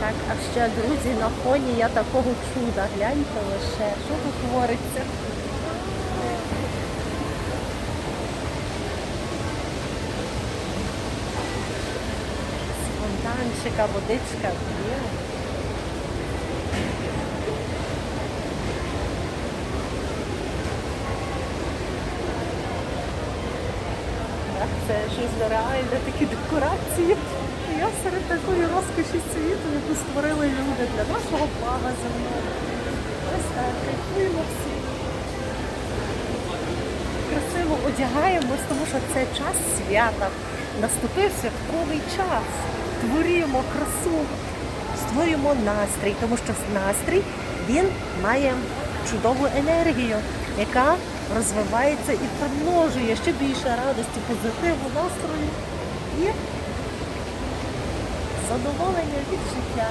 Так, а ще, друзі, на фоні я такого чуда. Гляньте лише, що тут твориться. З фонтанчика водичка. Так, це щось нереальне, такі декорації. Я серед такої розкоші створили люди для нашого блага земного. Ось так, кайфуємо всі. Красиво одягаємось, тому що це час свята. Наступив святковий час. Творимо красу, створюємо настрій, тому що настрій він має чудову енергію, яка розвивається і примножує ще більше радості, позитиву, настрою задоволення від життя.